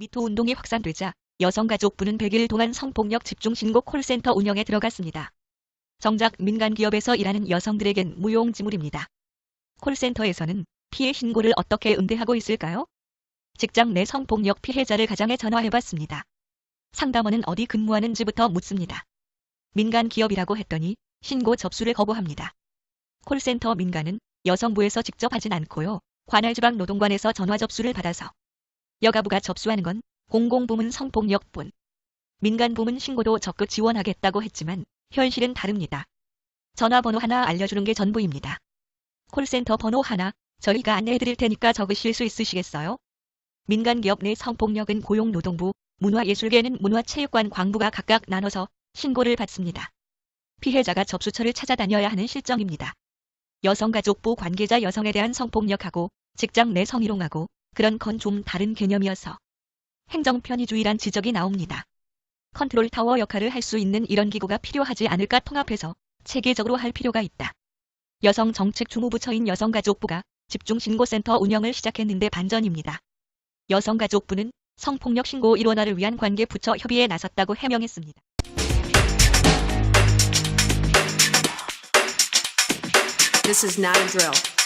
미투 운동이 확산되자 여성가족부는 100일 동안 성폭력 집중 신고 콜센터 운영에 들어갔습니다. 정작 민간 기업에서 일하는 여성들에겐 무용지물입니다. 콜센터에서는 피해 신고를 어떻게 응대하고 있을까요? 직장 내 성폭력 피해자를 가장에 전화해봤습니다. 상담원은 어디 근무하는지부터 묻습니다. 민간 기업이라고 했더니 신고 접수를 거부합니다. 콜센터 민간은 여성부에서 직접 하진 않고요. 관할 지방 노동관에서 전화 접수를 받아서 여가부가 접수하는 건 공공부문 성폭력뿐. 민간부문 신고도 적극 지원하겠다고 했지만 현실은 다릅니다. 전화번호 하나 알려주는 게 전부입니다. 콜센터 번호 하나 저희가 안내해드릴 테니까 적으실 수 있으시겠어요? 민간기업 내 성폭력은 고용노동부, 문화예술계는 문화체육관 광부가 각각 나눠서 신고를 받습니다. 피해자가 접수처를 찾아다녀야 하는 실정입니다. 여성가족부 관계자 여성에 대한 성폭력하고 직장 내 성희롱하고 그런 건 좀 다른 개념이어서 행정 편의주의란 지적이 나옵니다. 컨트롤 타워 역할을 할 수 있는 이런 기구가 필요하지 않을까 통합해서 체계적으로 할 필요가 있다. 여성 정책 주무부처인 여성가족부가 집중 신고센터 운영을 시작했는데 반전입니다. 여성가족부는 성폭력 신고 일원화를 위한 관계 부처 협의에 나섰다고 해명했습니다. This is not a drill.